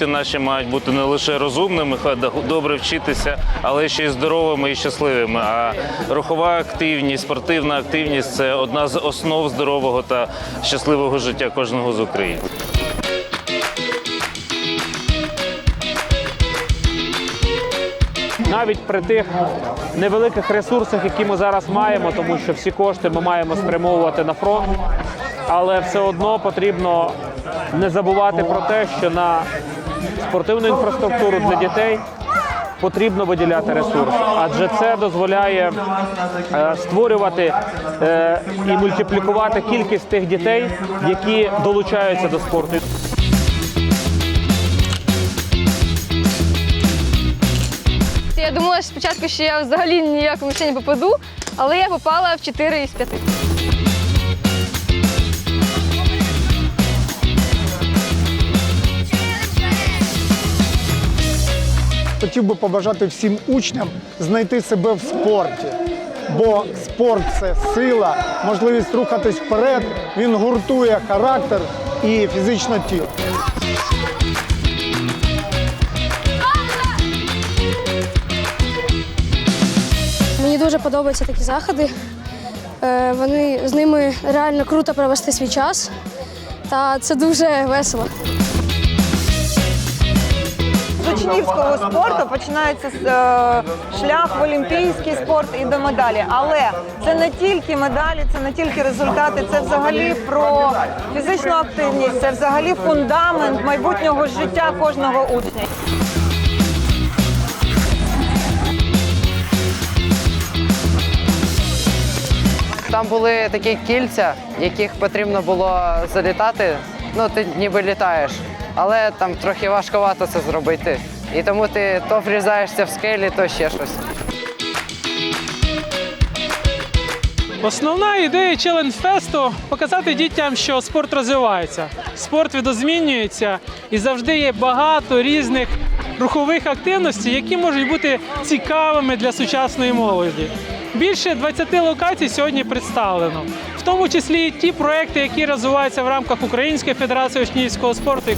діти наші мають бути не лише розумними, добре вчитися, але ще й здоровими і щасливими. А рухова активність, спортивна активність це одна з основ здорового та щасливого життя кожного з українців. навіть при тих невеликих ресурсах, які ми зараз маємо, тому що всі кошти ми маємо спрямовувати на фронт, але все одно потрібно не забувати про те, що на спортивну інфраструктуру для дітей потрібно виділяти ресурс, адже це дозволяє е, створювати е, і мультиплікувати кількість тих дітей, які долучаються до спорту. Я думала що спочатку, що я взагалі ніякому ще не попаду, але я попала в 4 із 5. Хотів би побажати всім учням знайти себе в спорті. Бо спорт це сила, можливість рухатись вперед, він гуртує характер і фізичне тіло. Мені дуже подобаються такі заходи. Е, Вони з ними реально круто провести свій час. Та це дуже весело. Учнівського спорту починається з, е, шлях в олімпійський спорт і до медалі. Але це не тільки медалі, це не тільки результати, це взагалі про фізичну активність, це взагалі фундамент майбутнього життя кожного учня. Там були такі кільця, яких потрібно було залітати. Ну, ти ніби літаєш, але там трохи важковато це зробити. І тому ти то врізаєшся в скелі, то ще щось. Основна ідея Challenge Fest – показати дітям, що спорт розвивається, спорт відозмінюється і завжди є багато різних рухових активностей, які можуть бути цікавими для сучасної молоді. Більше 20 локацій сьогодні представлено, в тому числі ті проекти, які розвиваються в рамках Української федерації учнівського спорту.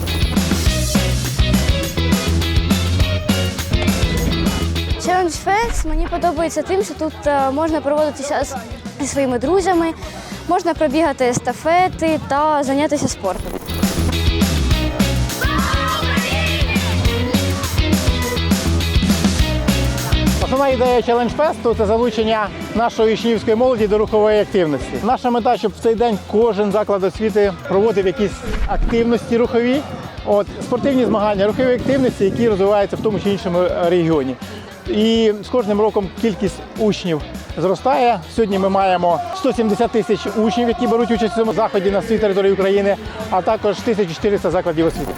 Challenge Fest мені подобається тим, що тут е, можна проводити час зі своїми друзями, можна пробігати естафети та зайнятися спортом. Основна ідея Fest – це залучення нашої учнівської молоді до рухової активності. Наша мета, щоб в цей день кожен заклад освіти проводив якісь активності рухові. От спортивні змагання, рухові активності, які розвиваються в тому чи іншому регіоні. І з кожним роком кількість учнів зростає. Сьогодні ми маємо 170 тисяч учнів, які беруть участь у цьому заході на всій території України, а також 1400 закладів освіти.